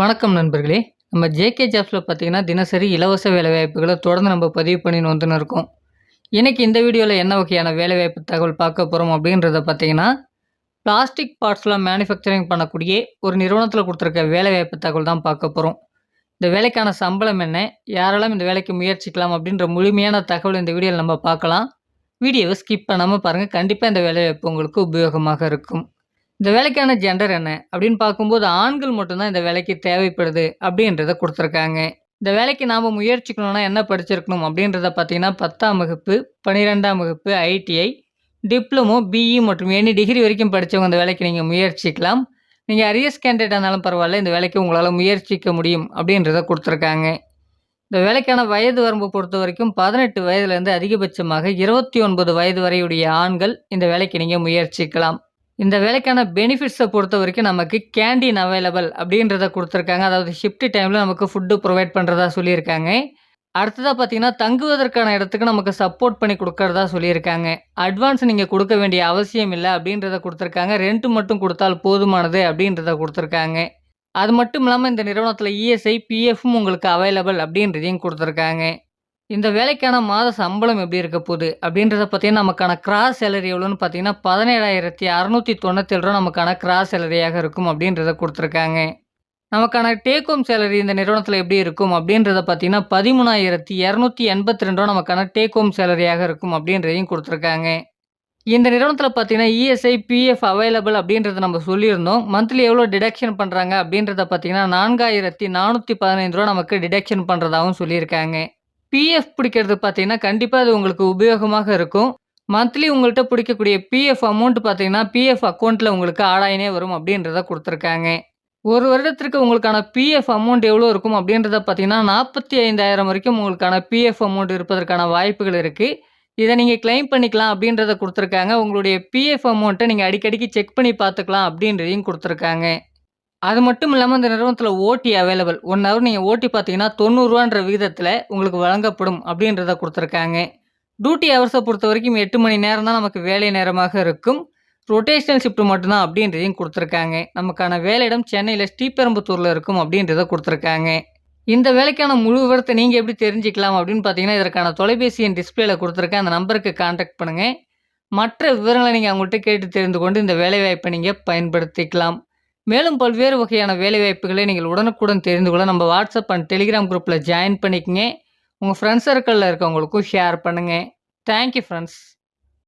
வணக்கம் நண்பர்களே. நம்ம ஜேகே ஜாப்ஸில் பார்த்தீங்கன்னா தினசரி இலவச வேலைவாய்ப்புகளை தொடர்ந்து நம்ம பதிவு பண்ணின்னு வந்துன்னு இருக்கோம். இன்றைக்கி இந்த வீடியோவில் என்ன வகையான வேலைவாய்ப்பு தகவல் பார்க்க போகிறோம் அப்படின்றத பார்த்தீங்கன்னா பிளாஸ்டிக் பார்ட்ஸ்லாம் மேனுஃபேக்சரிங் பண்ணக்கூடிய ஒரு நிறுவனத்தில் கொடுத்துருக்க வேலைவாய்ப்பு தகவல் தான் பார்க்க போகிறோம் இந்த வேலைக்கான சம்பளம் என்ன? யாரெல்லாம் இந்த வேலைக்கு முயற்சிக்கலாம் அப்படின்ற முழுமையான தகவல் இந்த வீடியோவில் நம்ம பார்க்கலாம். வீடியோவை ஸ்கிப் பண்ணாமல் பாருங்கள் கண்டிப்பாக இந்த வேலைவாய்ப்பு உங்களுக்கு உபயோகமாக இருக்கும். இந்த வேலைக்கான ஜெண்டர் என்ன? அப்படின்னு பார்க்கும்போது ஆண்கள் மட்டும்தான் இந்த வேலைக்கு தேவைப்படுது அப்படின்றத கொடுத்துருக்காங்க. இந்த வேலைக்கு நாம் முயற்சிக்கணும்னா என்ன படிச்சிருக்கணும் அப்படின்றத பார்த்தீங்கன்னா பத்தாம் வகுப்பு பன்னிரெண்டாம் வகுப்பு ஐடிஐ டிப்ளமோ பிஇ மற்றும் எனி டிகிரி வரைக்கும் படித்தவங்க இந்த வேலைக்கு நீங்கள் முயற்சிக்கலாம். நீங்கள் அரியஸ் கேண்டிடேட் ஆனாலும் பரவாயில்ல இந்த வேலைக்கு உங்களால் முயற்சிக்க முடியும் அப்படின்றத கொடுத்துருக்காங்க. இந்த வேலைக்கான வயது வரம்பு பொறுத்த வரைக்கும் பதினெட்டு வயதுலேருந்து அதிகபட்சமாக இருபத்தி ஒன்பது வயது வரையுடைய ஆண்கள் இந்த வேலைக்கு நீங்கள் முயற்சிக்கலாம். இந்த வேலைக்கான பெனிஃபிட்ஸை பொறுத்த வரைக்கும் நமக்கு கேண்டீன் அவைலபிள் அப்படின்றத கொடுத்துருக்காங்க. அதாவது ஷிஃப்ட் டைமில் நமக்கு ஃபுட்டு ப்ரொவைட் பண்ணுறதா சொல்லியிருக்காங்க. அடுத்ததாக பார்த்தீங்கன்னா தங்குவதற்கான இடத்துக்கு நமக்கு சப்போர்ட் பண்ணி கொடுக்கறதா சொல்லியிருக்காங்க. அட்வான்ஸ் நீங்கள் கொடுக்க வேண்டிய அவசியம் இல்லை அப்படின்றத கொடுத்துருக்காங்க. ரெண்ட் மட்டும் கொடுத்தால் போதுமானது அப்படின்றத கொடுத்துருக்காங்க. அது மட்டும் இல்லாமல் இந்த நிறுவனத்தில் இஎஸ்ஐ பிஎஃப்பும் உங்களுக்கு அவைலபிள் அப்படின்றதையும் கொடுத்துருக்காங்க. இந்த வேலைக்கான மாத சம்பளம் எப்படி இருக்க போகுது? அப்படின்றத பார்த்தீங்கன்னா நமக்கான கிராஸ் சேலரி எவ்வளோன்னு பார்த்தீங்கன்னா பதினேழாயிரத்தி அறநூற்றி தொண்ணூத்தேழு ரூபா நமக்கான கிராஸ் சேலரியாக இருக்கும் அப்படின்றத கொடுத்துருக்காங்க. நமக்கான டேக் ஹோம் சேலரி இந்த நிறுவனத்தில் எப்படி இருக்கும் அப்படின்றத பார்த்தீங்கன்னா பதிமூணாயிரத்தி இரநூத்தி எண்பத்தி ரெண்டு ரூபா நமக்கான டேக் ஹோம் சேலரியாக இருக்கும் அப்படின்றதையும் கொடுத்துருக்காங்க. இந்த நிறுவனத்தில் பார்த்தீங்கன்னா இஎஸ்ஐ பிஎஃப் அவைலபிள் அப்படின்றத நம்ம சொல்லியிருந்தோம். மந்த்லி எவ்வளோ டிடக்ஷன் பண்ணுறாங்க அப்படின்றத பார்த்தீங்கன்னா நான்காயிரத்தி நானூற்றி பதினைந்து ரூபா நமக்கு டிடக்ஷன் பண்ணுறதாகவும் சொல்லியிருக்காங்க. பிஎஃப் பிடிக்கிறது பார்த்தீங்கன்னா கண்டிப்பாக அது உங்களுக்கு உபயோகமாக இருக்கும். மந்த்லி உங்கள்கிட்ட பிடிக்கக்கூடிய பிஎஃப் அமௌண்ட் பார்த்தீங்கன்னா பிஎஃப் அக்கௌண்ட்டில் உங்களுக்கு ஆடாயினே வரும் அப்படின்றத கொடுத்துருக்காங்க. ஒரு வருடத்திற்கு உங்களுக்கான பிஎஃப் அமௌண்ட் எவ்வளோ இருக்கும் அப்படின்றத பார்த்தீங்கன்னா நாற்பத்தி ஐந்தாயிரம் வரைக்கும் உங்களுக்கான பிஎஃப் அமௌண்ட் இருப்பதற்கான வாய்ப்புகள் இருக்குது இதை நீங்கள் கிளைம் பண்ணிக்கலாம் அப்படின்றத கொடுத்துருக்காங்க. உங்களுடைய பிஎஃப் அமௌண்ட்டை நீங்கள் அடிக்கடிக்கு செக் பண்ணி பார்த்துக்கலாம் அப்படின்றதையும் கொடுத்துருக்காங்க. அது மட்டும் இல்லாமல் இந்த நிறுவனத்தில் ஓட்டி அவைலபிள் ஒன் ஹவர் நீங்கள் ஓட்டி பார்த்தீங்கன்னா தொண்ணூறுரூவான்ற விகிதத்தில் உங்களுக்கு வழங்கப்படும் அப்படின்றத கொடுத்துருக்காங்க. டியூட்டி ஹவர்ஸை பொறுத்த வரைக்கும் எட்டு மணி நேரம் தான் நமக்கு வேலை நேரமாக இருக்கும். ரொட்டேஷனல் ஷிஃப்ட் மட்டும்தான் அப்படின்றதையும் கொடுத்துருக்காங்க. நமக்கான வேலையிடம் சென்னையில் ஸ்ரீபெரும்புத்தூரில் இருக்கும் அப்படின்றத கொடுத்துருக்காங்க. இந்த வேலைக்கான முழு விவரத்தை நீங்கள் எப்படி தெரிஞ்சுக்கலாம் அப்படின்னு பார்த்தீங்கன்னா இதற்கான தொலைபேசி என் டிஸ்பிளேல கொடுத்துருக்கேன். அந்த நம்பருக்கு காண்டாக்ட் பண்ணுங்கள் மற்ற விவரங்களை நீங்கள் அவங்கள்ட்ட கேட்டு தெரிந்து கொண்டு இந்த வேலைவாய்ப்பை நீங்கள் பயன்படுத்திக்கலாம். மேலும் பல்வேறு வகையான வேலைவாய்ப்புகளை நீங்கள் உடனுக்குடன் தெரிந்து கொள்ள நம்ம வாட்ஸ்அப் அண்ட் டெலிகிராம் குரூப்பில் ஜாயின் பண்ணிக்கங்க. உங்கள் ஃப்ரெண்ட்ஸ் சர்க்கிளில் இருக்கவங்களுக்கும் ஷேர் பண்ணுங்கள் தேங்க்யூ ஃப்ரெண்ட்ஸ்